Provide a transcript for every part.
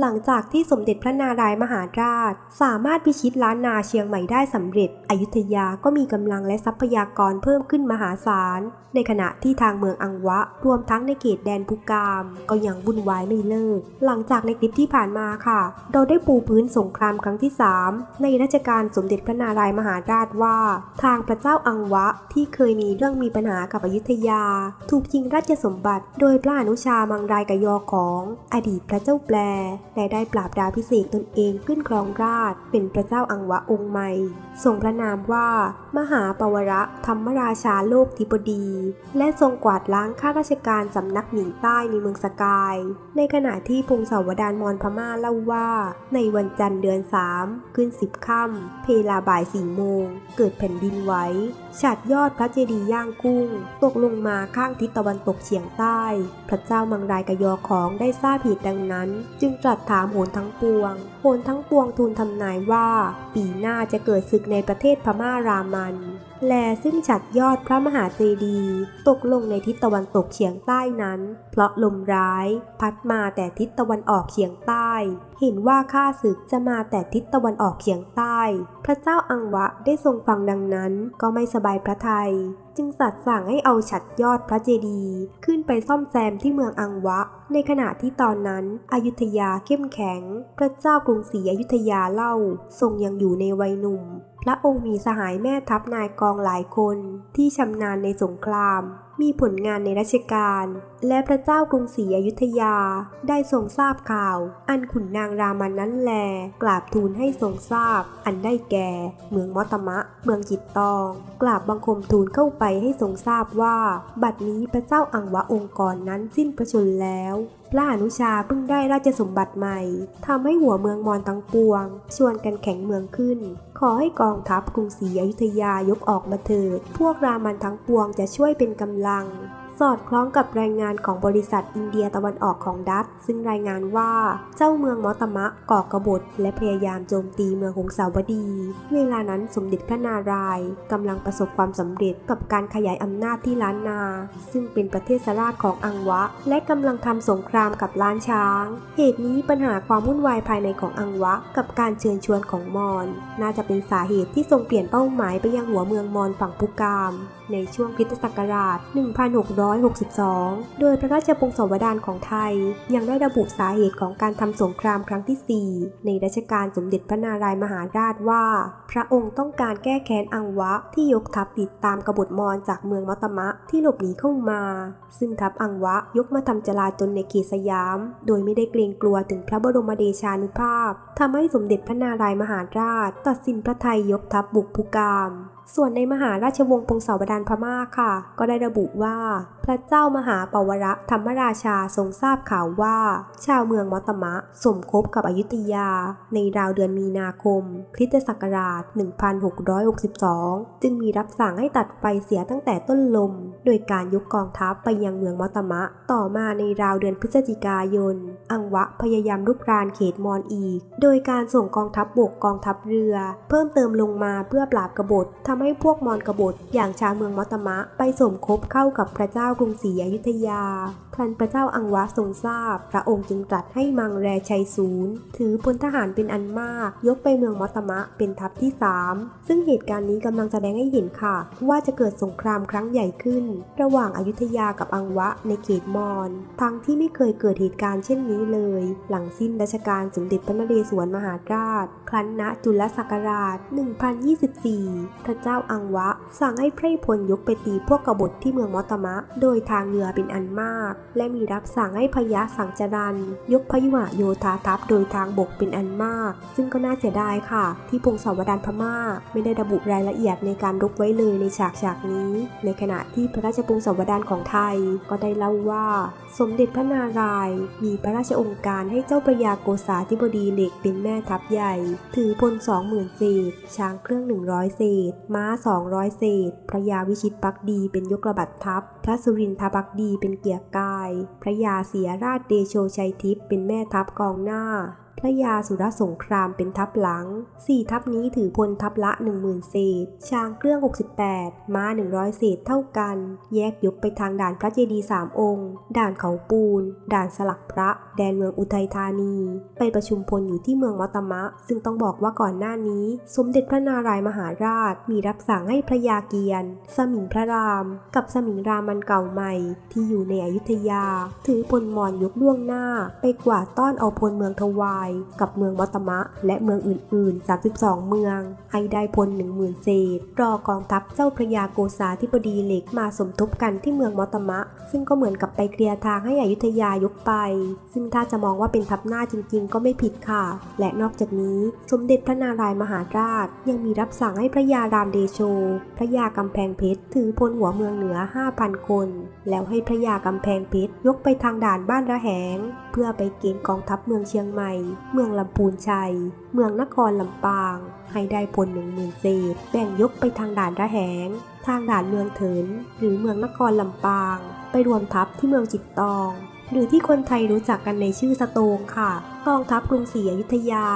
หลังจากที่สมเด็จพระนารายมหาราช สามารถพิชิตล้านนาเชียงใหม่ได้สำเร็จ อยุธยาก็มีกำลังและทรัพยากรเพิ่มขึ้นมหาศาล ในขณะที่ทางเมืองอังวะ รวมทั้งในเขตแดนพุกาม ก็ยังวุ่นวายไม่เลิก หลังจากในคลิปที่ผ่านมาค่ะ เราได้ปูพื้นสงครามครั้งที่ 3 ในรัชกาลสมเด็จพระนารายมหาราชว่า ทางพระเจ้าอังวะที่เคยมีเรื่องมีปัญหากับอยุธยา ถูกชิงราชสมบัติ โดยพระอนุชามังรายกยอของ อดีตพระเจ้าแปลและได้ปราบดาพิเศษตนเองขึ้นครองราชเป็นพระเจ้าอังวะองค์ใหม่ทรงพระนามว่า มหาปวระธรรมราชาโลกธิบดี และทรงกวาดล้างข้าราชการสำนักหนิงใต้ในเมืองสกาย ในขณะที่พงศาวดารมอญพม่าเล่าว่า ในวันจันทร์เดือนสามขึ้นสิบค่ำเพลาบ่ายสี่โมง เกิดแผ่นดินไหวฉาดยอดพระเจดีย์ย่างกุ้ง ตกลงมาข้างทิศตะวันตกเฉียงใต้ พระเจ้ามังรายกยอของได้ทราบผิดดังนั้น จึงตรัสถามโหนทั้งปวงโหนทั้งปวงทูลทำนายว่า ปีหน้าจะเกิดศึกในประเทศพม่ารามัน แลซึ่งฉัดยอดพระมหาเจดีย์ตกลงในทิศตะวันตกเฉียงใต้นั้น เพราะลมร้าย พัดมาแต่ทิศตะวันออกเฉียงใต้ เห็นว่าข้าศึกจะมาแต่ทิศตะวันออกเฉียงใต้ พระเจ้าอังวะได้ทรงฟังดังนั้นก็ไม่สบายพระทัยจึงสัตย์สั่งให้เอาฉัดยอดพระเจดีย์ขึ้นไปซ่อมแซมที่เมืองอังวะ ในขณะที่ตอนนั้นอยุธยาเข้มแข็ง พระเจ้ากรุงศรีอยุธยาเล่าทรงยังอยู่ในวัยหนุ่ม พระองค์มีสหายแม่ทัพนายกองหลายคนที่ชำนาญในสงคราม มีผลงานในราชการ และพระเจ้ากรุงศรีอยุธยาได้ทรงทราบข่าว อันขุนนางรามันนั้นแล กราบทูลให้ทรงทราบ อันได้แก่ เมืองมอตมะ เมืองจิตตอง กราบบังคมทูลเข้าไปให้ทรงทราบว่า บัดนี้พระเจ้าอังวะองค์กรนั้นสิ้นพระชนแล้ว พระอนุชาเพิ่งได้ราชสมบัติใหม่ทำให้หัวเมืองมอญทั้งปวง ชวนกันแข่งเมืองขึ้น ขอให้กองทัพกรุงศรีอยุธยายกออกมาเถิด พวกรามันทั้งปวงจะช่วยเป็นกำลัง สอดคล้องกับรายงานของบริษัทอินเดียตะวันออกของดัตช์ซึ่งรายงานว่าเจ้าเมืองมอตมะก่อกบฏและพยายามโจมตีเมืองหงสาวดี เวลานั้นสมเด็จพระนารายณ์กำลังประสบความสำเร็จกับการขยายอำนาจที่ล้านนา ซึ่งเป็นประเทศสราชของอังวะ และกำลังทำสงครามกับล้านช้าง เหตุนี้ปัญหาความวุ่นวายภายในของอังวะ กับการเชิญชวนของมอญน่าจะเป็นสาเหตุที่ทรงเปลี่ยนเป้าหมายไปยังหัวเมืองมอญฝั่งพุกาม ในช่วงคริสตศักราช1662 โดยพระราชวงศาวดารของไทย ยังได้ระบุสาเหตุของการทำสงครามครั้งที่ 4 ในรัชกาลสมเด็จพระนารายมหาราชว่า พระองค์ต้องการแก้แค้นอังวะที่ยกทัพติดตามกบฏมอญจากเมืองมัตมะที่หลบหนีเข้ามา ซึ่งทัพอังวะยกมาทำจลาจลในเขตสยาม โดยไม่ได้เกรงกลัวถึงพระบรมเดชานุภาพทำให้สมเด็จพระนารายมหาราช ตัดสินพระไทยยกทัพบุกภูกาม ส่วนในมหาราชวงศ์พงศาวดารพม่าค่ะ ก็ได้ระบุว่า พระเจ้ามหาปวระธรรมราชาทรงทราบข่าวว่า ชาวเมืองมอตมะ สมคบกับอยุธยา ในราวเดือนมีนาคมคริสตศักราช 1662 จึงมีรับสั่งให้ตัดไฟเสียตั้งแต่ต้นลม โดยการยกกองทัพไปยังเมืองมอตมะ ต่อมาในราวเดือนพฤศจิกายน อังวะพยายามรุกรานเขตมอญอีก โดยการส่งกองทัพบบกกองทัพเรือ เพิ่มเติมลงมาเพื่อปราบกบฏทำให้พวกมอญกบฏอย่างชาวเมืองมอตมะไปสมคบเข้ากับพระเจ้ากรุงศรีอยุธยาครั้นพระเจ้าอังวะทรงทราบ พระองค์จึงตรัสให้มังแรชัยศูนย์ถือพลทหารเป็นอันมาก ยกไปเมืองมอตมะเป็นทัพที่ 3 ซึ่งเหตุการณ์นี้กำลังแสดงให้เห็นค่ะ ว่าจะเกิดสงครามครั้งใหญ่ขึ้น ระหว่างอายุธยากับอังวะในเขตมอญทั้งที่ไม่เคยเกิดเหตุการณ์เช่นนี้เลย หลังสิ้นรัชกาลสมเด็จพระนเรศวรมหาราช ครั้นณจุลศักราช 1024 พระเจ้าอังวะ สั่งให้ไพร่พลยกไปตีพวกกบฏที่เมืองมอตมะ โดยทางเรือเป็นอันมาก และมีรับสั่งให้พยาสังจรัน ยกพยุหะโยธาทัพโดยทางบกเป็นอันมาก ซึ่งก็น่าเสียดายค่ะ ที่พงศาวดารพม่า ไม่ได้ระบุรายละเอียดในการรบไว้เลยในฉากฉากนี้ ในขณะที่พระราชพงศาวดารของไทยก็ได้เล่าว่า สมเด็จพระนารายณ์มีพระราชองค์การให้เจ้าพระยาโกษาธิบดีเหล็กเป็นแม่ทัพใหญ่ถือพลสองหมื่นเศษช้างเครื่องหนึ่งร้อยเศษ ม้าสองร้อยเศษ พระยาวิชิตปักดีเป็นยกระบัดทัพพระสุรินทปักดีเป็นเกียร์กาย พระยาเสียราชเดโชชัยทิพย์เป็นแม่ทัพกองหน้า พระยาสุรสงครามเป็นทัพหลังสี่ทัพนี้ถือพลทัพละ 10,000 เศษ ช้างเครื่อง 68 ม้า 100 เศษเท่ากัน แยกยกไปทางด่านพระเจดีย์สามองค์ ด่านเขาปูน ด่านสลักพระ แดนเมืองอุทัยธานี ไปประชุมพลอยู่ที่เมืองมอตมะ ซึ่งต้องบอกว่าก่อนหน้านี้ สมเด็จพระนารายมหาราช มีรับสั่งให้พระยาเกียรติสมิงพระราม กับสมิงรามันเก่าใหม่ ที่อยู่ในอยุธยา ถือพลมอญยกล่วงหน้า ไปกว่าต้อนเอาพลเมืองทวายกับเมืองมอตมะ และเมืองอื่น ๆ 32 เมือง ให้ได้พล10,000เศษ รอกองทัพเจ้าพระยาโกษาธิบดีเหล็กมาสมทบกันที่เมืองมอตมะ ซึ่งก็เหมือนกับไปเคลียร์ทางให้อยุธยายกไป ซึ่งถ้าจะมองว่าเป็นทัพหน้าจริง ๆ ก็ไม่ผิดค่ะ และนอกจากนี้สมเด็จพระนารายมหาราช ยังมีรับสั่งให้พระยารามเดโช พระยากำแพงเพชรถือพลหัวเมืองเหนือ 5,000 คน แล้วให้พระยากำแพงเพชรยกไปทางด่านบ้านระแหง เพื่อไปเกณฑ์กองทัพเมืองเชียงใหม่เมืองลำพูนชัย เมืองนครลำปาง ให้ได้ผลหนึ่งหมื่นเศษ แบ่งยกไปทางด่านระแหง ทางด่านเมืองเถิน หรือเมืองนครลำปาง ไปรวมทัพที่เมืองจิตตอง หรือที่คนไทยรู้จักกันในชื่อสโตงค่ะกองทัพกรุงศรีอยุธยา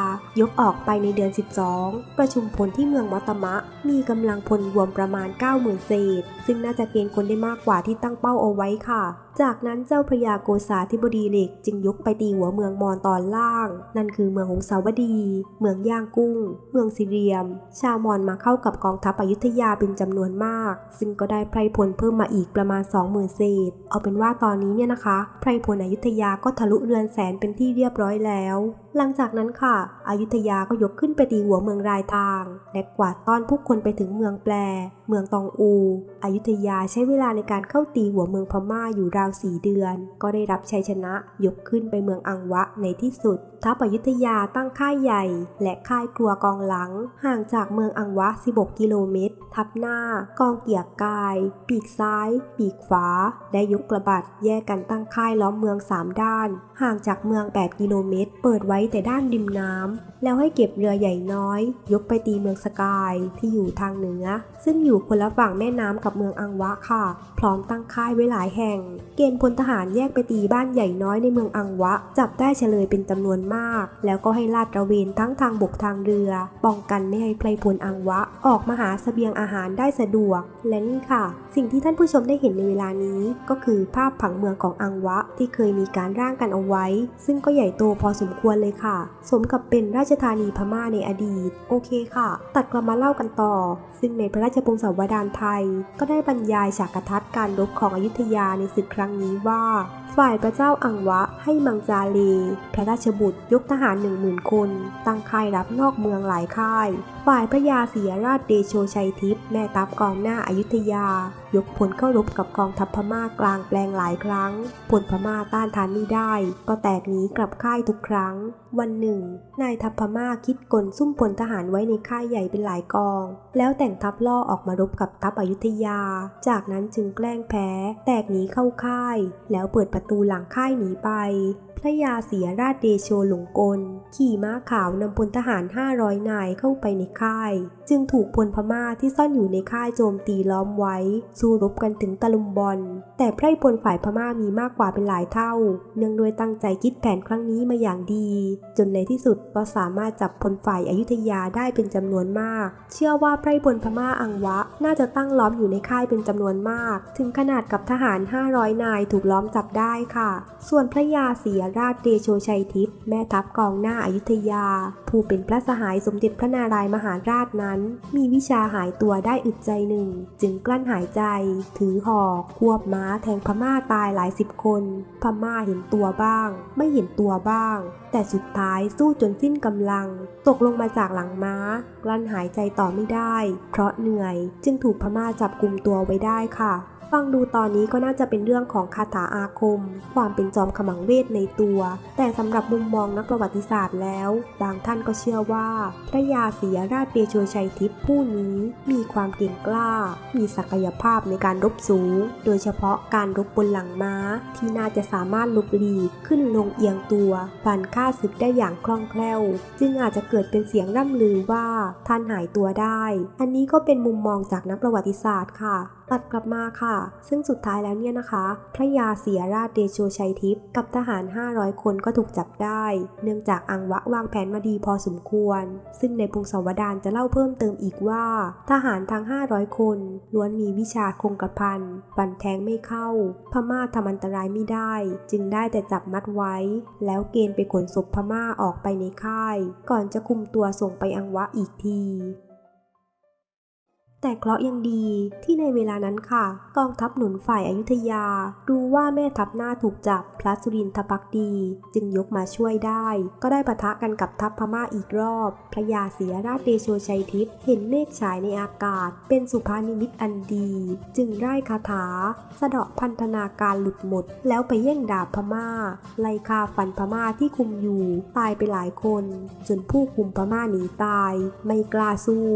ยกออกไปในเดือน 12 ประชุมพลที่เมืองมอตมะ มีกำลังพลรวมประมาณ 90,000 เศษ ซึ่งน่าจะเกณฑ์คนได้มากกว่าที่ตั้งเป้าเอาไว้ค่ะ จากนั้นเจ้าพระยาโกษาธิบดีเหล็กจึงยกไปตีหัวเมืองมอญตอนล่าง นั่นคือเมืองหงสาวดี เมืองย่างกุ้ง เมืองสิเรียม ชาวมอญมาเข้ากับกองทัพอยุธยาเป็นจำนวนมาก ซึ่งก็ได้ไพรพลเพิ่มมาอีกประมาณ 20,000 เศษ เอาเป็นว่าตอนนี้เนี่ยนะคะ ไพรพลอยุธยาก็ทะลุเรือนแสนเป็นที่เรียบร้อยแล้ว Israel. หลังจากนั้นค่ะ อายุทยาก็ยกขึ้นไปตีหัวเมืองรายทาง และกวาดต้อนผู้คนไปถึงเมืองแปล เมืองตองอู อายุทยาใช้เวลาในการเข้าตีหัวเมืองพม่าอยู่ราวสี่เดือน ก็ได้รับชัยชนะยกขึ้นไปเมืองอังวะในที่สุด ทัพอยุธยาตั้งค่ายใหญ่ และค่ายครัวกองหลัง ห่างจากเมืองอังวะ 16 กิโลเมตร ทับหน้า กองเกียรกาย ปีกซ้าย ปีกขวา ได้ยกกระบัดแยกกันตั้งค่ายล้อมเมือง 3 ด้าน ห่างจากเมือง 8 กิโลเมตร เปิดไว้แต่ด้านริมน้ำ แล้วให้เก็บเรือใหญ่น้อย ยกไปตีเมืองสกายที่อยู่ทางเหนือ ซึ่งอยู่คนละฝั่งแม่น้ำกับเมืองอังวะค่ะ พร้อมตั้งค่ายไว้หลายแห่ง เกณฑ์พลทหารแยกไปตีบ้านใหญ่น้อยในเมืองอังวะ จับได้เฉลยเป็นจำนวนมาก แล้วก็ให้ลาดตระเวนทั้งทางบกทางเรือ ป้องกันไม่ให้ไพลพลอังวะ ออกมาหาเสบียงอาหารได้สะดวก และนี่ค่ะ สิ่งที่ท่านผู้ชมได้เห็นในเวลานี้ ก็คือภาพผังเมืองของอังวะที่เคยมีการร่างกันเอาไว้ ซึ่งก็ใหญ่โตพอสมควรเลยค่ะ สมกับเป็นราชธานีพม่าในอดีต โอเคค่ะ ตัดกลับมาเล่ากันต่อ ซึ่งในพระราชพงศาวดารไทย ก็ได้บรรยายฉากทัศน์การรบของอยุธยาในศึกครั้งนี้ว่า ฝ่ายพระเจ้าอังวะให้มังจาเลพระราชบุตรยกทหารหนึ่งหมื่นคน ตั้งค่ายรับนอกเมืองหลายค่าย ฝ่ายพระยาเสียราชเดโชชัยทิพย์แม่ทัพกองหน้าอายุทยา ยกพลเข้ารบกับกองทัพพม่ากลางแปลงหลายครั้งพลพม่าต้านทานไม่ได้ ก็แตกหนีกลับค่ายทุกครั้ง วันหนึ่ง นายทัพพม่าคิดกลซุ่มพลทหารไว้ในค่ายใหญ่เป็นหลายกอง แล้วแต่งทัพล่อออกมารบกับทัพอยุธยา จากนั้นจึงแกล้งแพ้ แตกหนีเข้าค่าย แล้วเปิดประตูหลังค่ายหนีไปพระยาเสียราชเดโชหลงกล ขี่ม้าขาวนำพลทหาร 500 นายเข้าไปในค่าย จึงถูกพลพม่าที่ซ่อนอยู่ในค่ายโจมตีล้อมไว้ สู้รบกันถึงตะลุมบอล แต่ไพร่พลฝ่ายพม่ามีมากกว่าเป็นหลายเท่า เนื่องโดวยตั้งใจคิดแผนครั้งนี้มาอย่างดี จนในที่สุดก็สามารถจับพลฝ่ายอายุธยาได้เป็นจำนวนมาก เชื่อว่าไพร่พลพม่าอังวะ น่าจะตั้งล้อมอยู่ในค่ายเป็นจำนวนมาก ถึงขนาดกับทหาร 500 นายถูกล้อมจับได้ค่ะ ส่วนพระยาเสียราชเดโชชัยทิพย์แม่ทัพกองหน้าอายุทยา ผู้เป็นพระสหายสมเด็จพระนารายมหาราชนั้น มีวิชาหายตัวได้อึดใจหนึ่ง จึงกลั้นหายใจ ถือหอกควบม้าแทงพม่าตายหลายสิบคน พม่าเห็นตัวบ้าง ไม่เห็นตัวบ้าง แต่สุดท้ายสู้จนสิ้นกำลัง ตกลงมาจากหลังม้ากลั้นหายใจต่อไม่ได้ เพราะเหนื่อย จึงถูกพม่าจับกลุ่มตัวไว้ได้ค่ะ ฟังดูตอนนี้ก็น่าจะเป็นเรื่องของคาถาอาคม ความเป็นจอมขมังเวทในตัว แต่สำหรับมุมมองนักประวัติศาสตร์แล้ว บางท่านก็เชื่อว่า พระยาเสียราชเดโชชัยทิพย์ผู้นี้มีความเก่งกล้า มีศักยภาพในการรบสูง โดยเฉพาะการรบบนหลังม้า ที่น่าจะสามารถหลบหลีกขึ้นลงเอียงตัวฟันฆ่าศึกได้อย่างคล่องแคล่ว จึงอาจจะเกิดเป็นเสียงร่ำลือว่าท่านหายตัวได้ อันนี้ก็เป็นมุมมองจากนักประวัติศาสตร์ค่ะ ตัดกลับมาค่ะ ซึ่งสุดท้ายแล้วเนี่ยนะคะ พระยาเสียราชเดโชชัยทิพย์กับทหาร 500 คนก็ถูกจับได้ เนื่องจากอังวะวางแผนมาดีพอสมควร ซึ่งในพงศาวดารจะเล่าเพิ่มเติมอีกว่า ทหารทั้ง 500 คนล้วนมีวิชาคงกระพันฟันแทงไม่เข้า พม่าทำอันตรายไม่ได้ จึงได้แต่จับมัดไว้ แล้วเกณฑ์ไปขนศพพม่าออกไปในค่าย ก่อนจะคุมตัวส่งไปอังวะอีกที แต่เคราะห์ยังดีที่ในเวลานั้นค่ะ กองทัพหนุนฝ่ายอายุทยา ดูว่าแม่ทัพหน้าถูกจับพระสุรินทรพักดี จึงยกมาช่วยได้ ก็ได้ปะทะกันกับทัพพม่าอีกรอบ พระยาเสียราชเดโชชัยทิพย์เห็นเมฆฉายในอากาศ เป็นสุภานิมิตอันดี จึงไร้คาถา สะเดาะพันธนาการหลุดหมด แล้วไปแย่งดาบพม่า ไล่ฆ่าฟันพม่าที่คุมอยู่ตายไปหลายคนจนผู้คุมพม่าหนีตาย ไม่กล้าสู้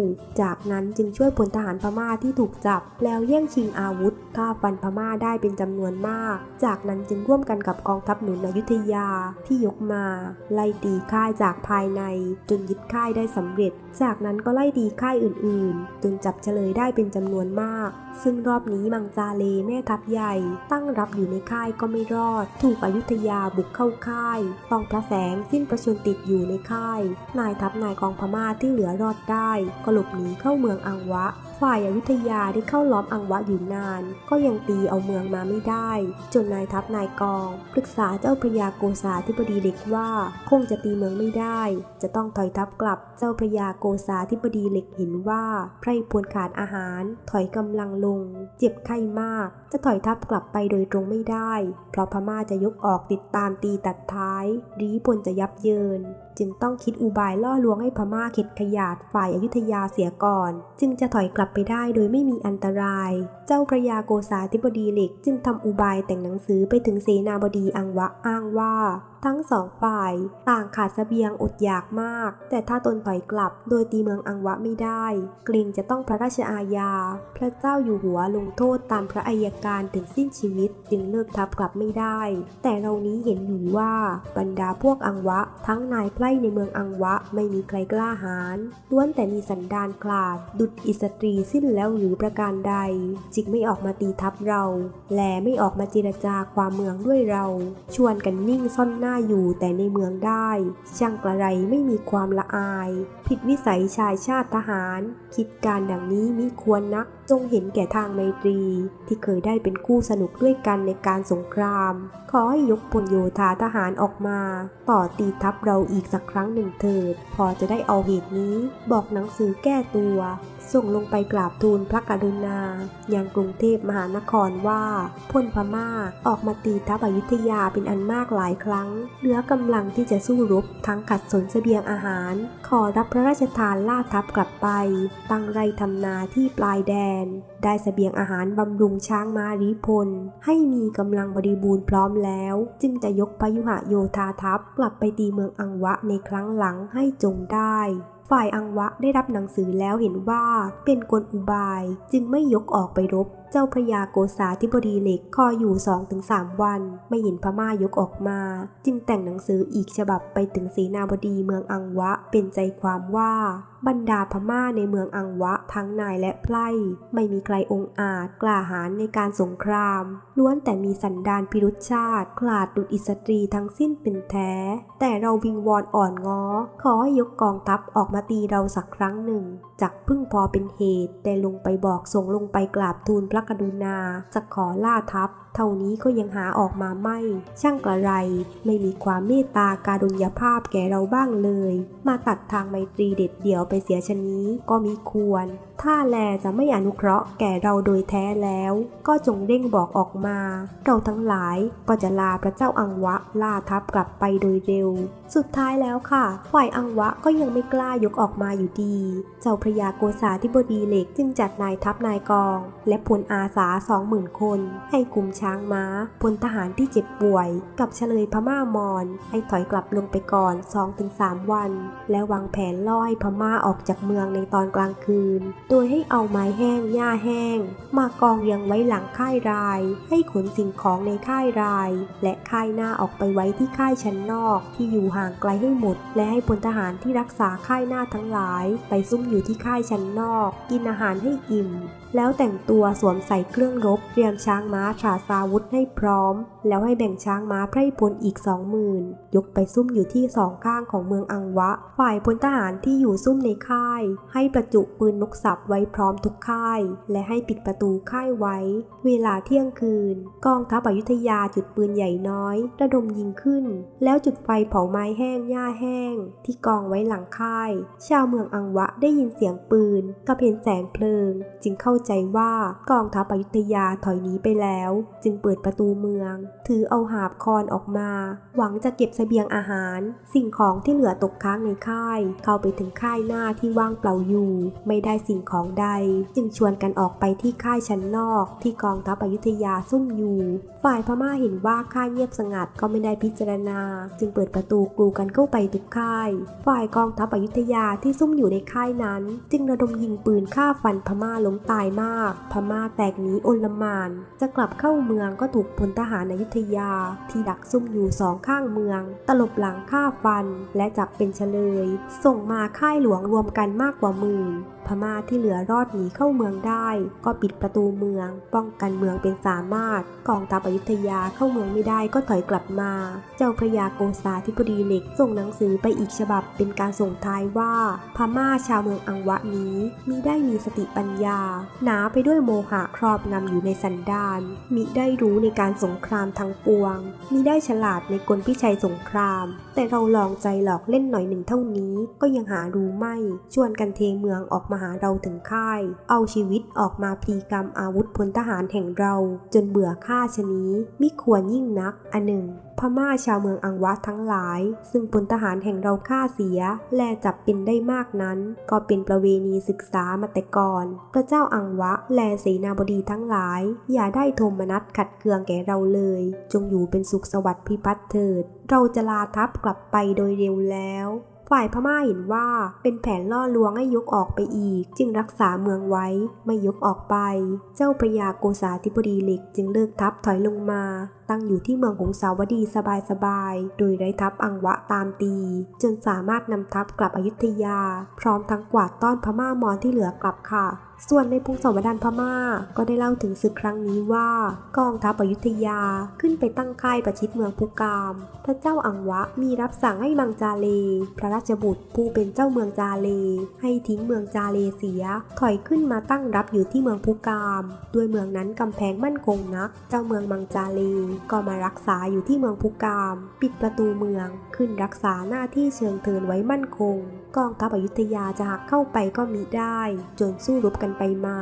จากนั้นจึงช่วยพลทหารพม่าที่ถูกจับ แล้วแย่งชิงอาวุธฆ่าฟันพม่าได้เป็นจำนวนมาก จากนั้นจึงร่วมกันกับกองทัพหนุนอยุธยาที่ยกมา ไล่ตีค่ายจากภายใน จนยึดค่ายได้สำเร็จ จากนั้นก็ไล่ตีค่ายอื่นๆ จนจับเฉลยได้เป็นจำนวนมาก ซึ่งรอบนี้มังจาเลแม่ทัพใหญ่ ตั้งรับอยู่ในค่ายก็ไม่รอด ถูกอยุธยาบุกเข้าค่ายต้องพระแสงสิ้นประชนติดอยู่ในค่าย นายทัพนายกองพม่าที่เหลือรอดได้ก็หลบหนีเข้าเมืองอังวะ ฝ่ายอยุธยาได้เข้าล้อมอังวะอยู่นาน ก็ยังตีเอาเมืองมาไม่ได้ จนนายทัพนายกอง ปรึกษาเจ้าพระยาโกษาธิบดีเหล็กว่า คงจะตีเมืองไม่ได้ จะต้องถอยทัพกลับเจ้าพระยาโกษาธิบดีเหล็กเห็นว่าไพรพลขาดอาหาร ถอยกำลังลง เจ็บไข้มาก จะถอยทัพกลับไปโดยตรงไม่ได้ เพราะพม่าจะยกออกติดตามตีตัดท้ายรีพลจะยับเยิน จึงต้องคิดอุบายล่อลวงให้พม่าเข็ดขยาดฝ่ายอายุทยาเสียก่อน จึงจะถอยกลับไปได้โดยไม่มีอันตราย เจ้าพระยาโกษาธิบดีเหล็กจึงทำอุบายแต่งหนังสือไปถึงเสนาบดีอังวะอ้างว่าทั้งสองฝ่ายต่างขาดเสบียงอดอยากมาก แต่ถ้าตนถอยกลับโดยตีเมืองอังวะไม่ได้เกรงจะต้องพระราชอาญา พระเจ้าอยู่หัวลงโทษตามพระอัยการถึงสิ้นชีวิตจึงเลิกทัพกลับไม่ได้ แต่เรานี้เห็นอยู่ว่าบรรดาพวกอังวะ ทั้งนายไพร่ในเมืองอังวะไม่มีใครกล้าหาญล้วนแต่มีสันดานคลาด ดุดอิสตรีสิ้นแล้วหรือประการใดจึงไม่ออกมาตีทัพเรา และไม่ออกมาเจรจาความเมืองด้วยเรา ชวนกันนิ่งซ่อนหน้าอยู่แต่ในเมืองได้ ช่างกระไรไม่มีความละอาย ผิดวิสัยชายชาติทหาร คิดการดังนี้มิควรนัก จงเห็นแก่ทางไมตรี ที่เคยได้เป็นคู่สนุกด้วยกันในการสงคราม ขอให้ยกพลโยธาทหารออกมา ต่อตีทัพเราอีกสักครั้งหนึ่งเถิด พอจะได้เอาเหตุนี้ บอกหนังสือแก้ตัว ส่งลงไปกราบทูลพระกรุณา ยังกรุงเทพมหานครว่าพลพม่าออกมาตีทัพอยุธยาเป็นอันมากหลายครั้ง เหลือกำลังที่จะสู้รบทั้งขัดสนเสบียงอาหาร ขอรับพระราชทานล่าทัพกลับไป ตั้งไรทำนาที่ปลายแดนได้เสบียงอาหารบำรุงช้างมารีพล ให้มีกำลังบริบูรณ์พร้อมแล้ว จึงจะยกพยุหโยธาทัพกลับไปตีเมืองอังวะในครั้งหลังให้จงได้ฝ่ายอังวะได้รับหนังสือแล้วเห็นว่าเป็นกลอุบายจึงไม่ยกออกไปรบเจ้าพระยาโกษาธิบดีเหล็กคออยู่ 2-3 วัน ไม่เห็นพม่ายกออกมา จึงแต่งหนังสืออีกฉบับไปถึงเสนาบดีเมืองอังวะ เป็นใจความว่าบรรดาพม่าในเมืองอังวะทั้งนายและไพร่ไม่มีใครองอาจกล้าหาญในการสงคราม ล้วนแต่มีสันดานพิรุษชาติคลาดดุจอิสตรีทั้งสิ้นเป็นแท้ แต่เราวิงวอนอ่อนง้อ ขอให้ยกกองทัพออกมาตีเราสักครั้งหนึ่งจักพึ่งพอเป็นเหตุแต่ลงไปบอกส่งลงไปกราบทูลพระกรุณาจะขอล่าทัพ เท่านี้ก็ยังหาออกมาไม่ ช่างกระไร ไม่มีความเมตตาการุญยภาพแก่เราบ้างเลย มาตัดทางไมตรีเด็ดเดี่ยวไปเสียชนี้ก็มีควร ถ้าแลจะไม่อนุเคราะห์แก่เราโดยแท้แล้ว ก็จงเร่งบอกออกมา เราทั้งหลายก็จะลาพระเจ้าอังวะล่าทัพกลับไปโดยเร็ว สุดท้ายแล้วค่ะ ฝ่ายอังวะก็ยังไม่กล้ายกออกมาอยู่ดี เจ้าพระยาโกษาธิบดีเหล็กจึงจัดนายทัพนายกอง และพลอาสาสองหมื่นคน ให้กลุ่มช้างม้าพลทหารที่เจ็บป่วย กับเฉลยพม่ามอน ให้ถอยกลับลงไปก่อน 2-3 วัน และวางแผนล่อให้พม่าออกจากเมืองในตอนกลางคืน โดยให้เอาไม้แห้งหญ้าแห้ง มากองเรียงไว้หลังค่ายราย ให้ขนสิ่งของในค่ายราย และค่ายหน้าออกไปไว้ที่ค่ายชั้นนอกที่อยู่ห่างไกลให้หมด และให้พลทหารที่รักษาค่ายหน้าทั้งหลาย ไปซุ่มอยู่ที่ค่ายชั้นนอก กินอาหารให้อิ่มแล้วแต่งตัวสวมใส่เครื่องรบเตรียมช้างม้าฉาสาวุธให้พร้อมแล้วให้แบ่งช้างม้าไพร่พลอีกสองหมื่นยกไปซุ่มอยู่ที่สองข้างของเมืองอังวะ ฝ่ายพลทหารที่อยู่ซุ่มในค่าย ให้ประจุปืนนกสับไว้พร้อมทุกค่าย และให้ปิดประตูค่ายไว้ เวลาเที่ยงคืน กองทัพอยุธยาจุดปืนใหญ่น้อย ระดมยิงขึ้น แล้วจุดไฟเผาไม้แห้งหญ้าแห้ง ที่กองไว้หลังค่าย ชาวเมืองอังวะได้ยินเสียงปืนกับเห็นแสงเพลิง จึงเข้าใจว่ากองทัพอยุธยาถอยหนีไปแล้ว จึงเปิดประตูเมืองถือเอาหาบคอนออกมา หวังจะเก็บเสบียงอาหาร สิ่งของที่เหลือตกค้างในค่าย เข้าไปถึงค่ายหน้าที่ว่างเปล่าอยู่ ไม่ได้สิ่งของใด จึงชวนกันออกไปที่ค่ายชั้นนอก ที่กองทัพอยุธยาซุ่มอยู่ ฝ่ายพม่าเห็นว่าค่ายเงียบสงัดก็ไม่ได้พิจารณา จึงเปิดประตูกลูกันเข้าไปทุกค่าย ฝ่ายกองทัพอยุธยาที่ซุ่มอยู่ในค่ายนั้น จึงระดมยิงปืนฆ่าฟันพม่าล้มตายมาก พม่าแตกหนีอลมาน จะกลับเข้าเมืองก็ถูกพลทหารอยุธยา ที่ดักซุ่มอยู่สองข้างเมือง ตลบหลังฆ่าฟันและจับเป็นเฉลย ส่งมาค่ายหลวงรวมกันมากกว่าหมื่น พม่าที่เหลือรอดหนีเข้าเมืองได้ ก็ปิดประตูเมือง ป้องกันเมืองเป็นสามารถกองทัพอยุธยาเข้าเมืองไม่ได้ก็ถอยกลับมา เจ้าพระยาโกษาธิบดีเหล็กส่งหนังสือไปอีกฉบับเป็นการส่งท้ายว่า พม่าชาวเมืองอังวะนี้มิได้มีสติปัญญา หนาไปด้วยโมหะครอบงำอยู่ในสันดานมิได้รู้ในการสงครามทั้งปวงมิได้ฉลาดในกลพิชัยสงคราม แต่เราลองใจหลอกเล่นหน่อยหนึ่งเท่านี้ก็ยังหารู้ไม่ชวนกันเทเมืองออกมาหาเราถึงค่าย เอาชีวิตออกมาพลีกรรมอาวุธพลทหารแห่งเรา จนเบื่อค่าชนี้มิควรยิ่งนัก อันหนึ่ง พม่าชาวเมืองอังวะทั้งหลาย ซึ่งพลทหารแห่งเราฆ่าเสีย แลจับเป็นได้มากนั้น ก็เป็นประเวณีศึกษามาแต่ก่อน พระเจ้าอังวะแลเสนาบดีทั้งหลาย อย่าได้โทมนัสขัดเคืองแก่เราเลย จงอยู่เป็นสุขสวัสดิ์พิพัฒน์เถิด เราจะลาทัพกลับไปโดยเร็วแล้ว ฝ่ายพม่าเห็นว่าเป็นแผนล่อลวงให้ยกออกไปอีก จึงรักษาเมืองไว้ไม่ยกออกไป เจ้าพระยาโกษาธิบดีเหล็กจึงเลิกทัพถอยลงมา ตั้งอยู่ที่เมืองหงสาวดีสบายๆ โดยไร้ทัพอังวะตามตี จนสามารถนำทัพกลับอยุธยา พร้อมทั้งกวาดต้อนพม่ามอญที่เหลือกลับค่ะส่วนในพงศาวดารพม่าก็ได้เล่าถึงศึกครั้งนี้ว่ากองทัพอยุธยาขึ้นไปตั้งค่ายประชิดเมืองพุกาม พระเจ้าอังวะมีรับสั่งให้มังจาเล พระราชบุตรผู้เป็นเจ้าเมืองจาเล ให้ทิ้งเมืองจาเลเสีย ถอยขึ้นมาตั้งรับอยู่ที่เมืองพุกาม ด้วยเมืองนั้นกำแพงมั่นคงนัก เจ้าเมืองมังจาเลก็มารักษาอยู่ที่เมืองพุกาม ปิดประตูเมือง ขึ้นรักษาหน้าที่เชิงเทินไว้มั่นคง กองทัพอยุธยาจะหักเข้าไปก็มิได้ จนสู้รบกันไปมา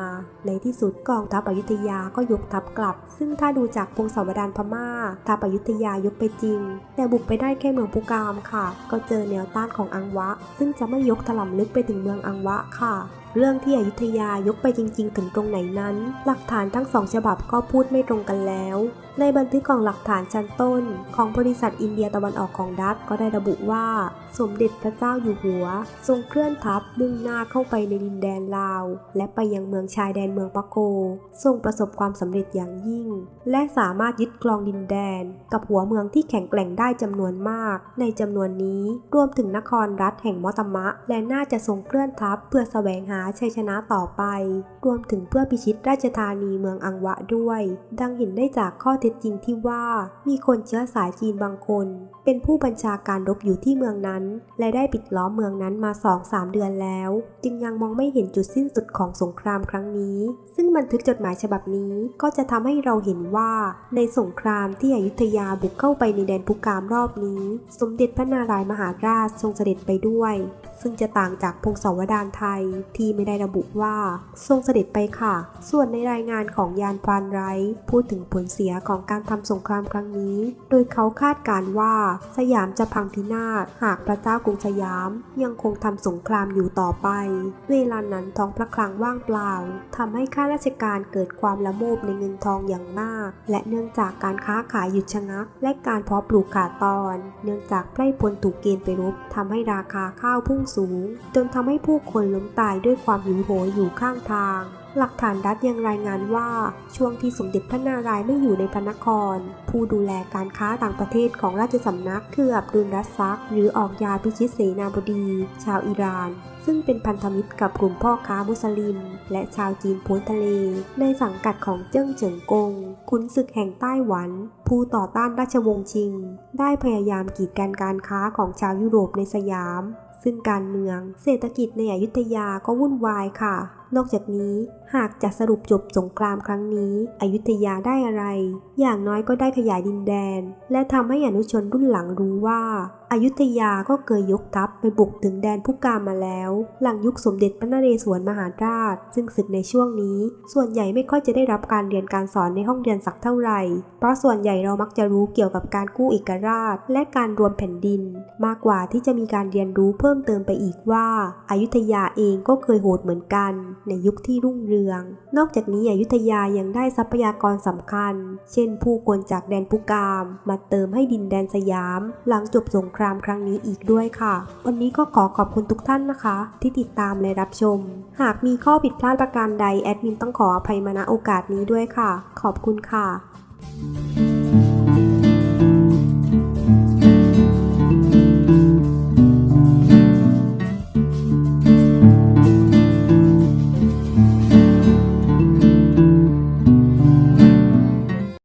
ในที่สุดกองทัพอยุธยาก็ยกทัพกลับ ซึ่งถ้าดูจากพงศาวดารพม่า ทัพอยุธยายกไปจริง แต่บุกไปได้แค่เมืองพุกามค่ะ ก็เจอแนวต้านของอังวะ ซึ่งจะไม่ยกถล่มลึกไปถึงเมืองอังวะค่ะ เรื่องที่อยุธยายกไปจริง ๆ ถึงตรงไหนนั้น หลักฐานทั้งสองฉบับก็พูดไม่ตรงกันแล้ว ในบันทึกของหลักฐานชั้นต้น ของบริษัทอินเดียตะวันออกของดัตก็ได้ระบุว่า สมเด็จพระเจ้าอยู่หัว ทรงเคลื่อนทัพมุ่งหน้าเข้าไปในดินแดนลาว และไปยังเมืองชายแดนเมืองปะโก ทรงประสบความสำเร็จอย่างยิ่ง และสามารถยึดครองดินแดน กับหัวเมืองที่แข็งแกร่งได้จำนวนมาก ในจำนวนนี้รวมถึงนครรัฐแห่งมอตมะ และน่าจะทรงเคลื่อนทัพเพื่อแสวงหาชัยชนะต่อไป รวมถึงเพื่อพิชิตราชธานีเมืองอังวะด้วย ดังเห็นได้จากข้อเท็จจริงที่ว่า มีคนเชื้อสายจีนบางคน เป็นผู้บัญชาการรบอยู่ที่เมืองนั้น และได้ปิดล้อมเมืองนั้นมา2-3เดือนแล้ว จึงยังมองไม่เห็นจุดสิ้นสุดของสงครามครั้งนี้ ซึ่งบันทึกจดหมายฉบับนี้ก็จะทำให้เราเห็นว่า ในสงครามที่อยุธยาบุกเข้าไปในแดนพุกามรอบนี้ สมเด็จพระนารายมหาราชทรงเสด็จไปด้วย ซึ่งจะต่างจากพงศาวดารไทยที่ไม่ได้ระบุว่าทรงเสด็จไปค่ะ ส่วนในรายงานของยานฟานไรท์พูดถึงผลเสียของการทำสงครามครั้งนี้ โดยเขาคาดการณ์ว่า สยามจะพังพินาศหากพระเจ้ากรุงสยาม ยังคงทำสงครามอยู่ต่อไป เวลานั้นท้องพระคลังว่างเปล่าทำให้ข้าราชการเกิดความละโมบในเงินทองอย่างมาก และเนื่องจากการค้าขายหยุดชะงัก และการเพาะปลูกขาดตอน เนื่องจากไพร่พลถูกเกณฑ์ไปรบทำให้ราคาข้าวพุ่งสูง จนทำให้ผู้คนล้มตายด้วยความหิวโหยอยู่ข้างทาง หลักฐานรัฐยังรายงานว่าช่วงที่สมเด็จพระนารายณ์ไม่อยู่ในพระนคร ผู้ดูแลการค้าต่างประเทศของราชสำนักคืออับดุลรัสซัก หรือออกยาพิชิตเสนาบดี ชาวอิหร่าน ซึ่งเป็นพันธมิตรกับกลุ่มพ่อค้ามุสลิม และชาวจีนพ้นทะเล ในสังกัดของเจิ้งเฉิงกงขุนศึกแห่งไต้หวัน ผู้ต่อต้านราชวงศ์ชิง ได้พยายามกีดกันการค้าของชาวยุโรปในสยาม ซึ่งการเมือง เศรษฐกิจในอยุธยาก็วุ่นวายค่ะ นอกจากนี้หากจะสรุปจบสงครามครั้งนี้ อยุธยาได้อะไร อย่างน้อยก็ได้ขยายดินแดน และทำให้อนุชนรุ่นหลังรู้ว่าอายุธยาก็เคยยกทัพไปบุกถึงแดนพุกามมาแล้ว หลังยุคสมเด็จพระนเรศวรมหาราช ซึ่งศึกในช่วงนี้ ส่วนใหญ่ไม่ค่อยจะได้รับการเรียนการสอนในห้องเรียนสักเท่าไหร่ เพราะส่วนใหญ่เรามักจะรู้เกี่ยวกับการกู้เอกราช และการรวมแผ่นดิน มากกว่าที่จะมีการเรียนรู้เพิ่มเติมไปอีกว่าอายุทยาเองก็เคยโหดเหมือนกัน ในยุคที่รุ่งเรือง นอกจากนี้อยุธยายังได้ทรัพยากรสำคัญ เช่นผู้คนจากแดนพุกาม มาเติมให้ดินแดนสยาม หลังจบสงครามครั้งนี้อีกด้วยค่ะ วันนี้ก็ขอขอบคุณทุกท่านนะคะ ที่ติดตามและรับชม หากมีข้อผิดพลาดประการใดแอดมินต้องขออภัยมาณโอกาสนี้ด้วยค่ะ ขอบคุณค่ะ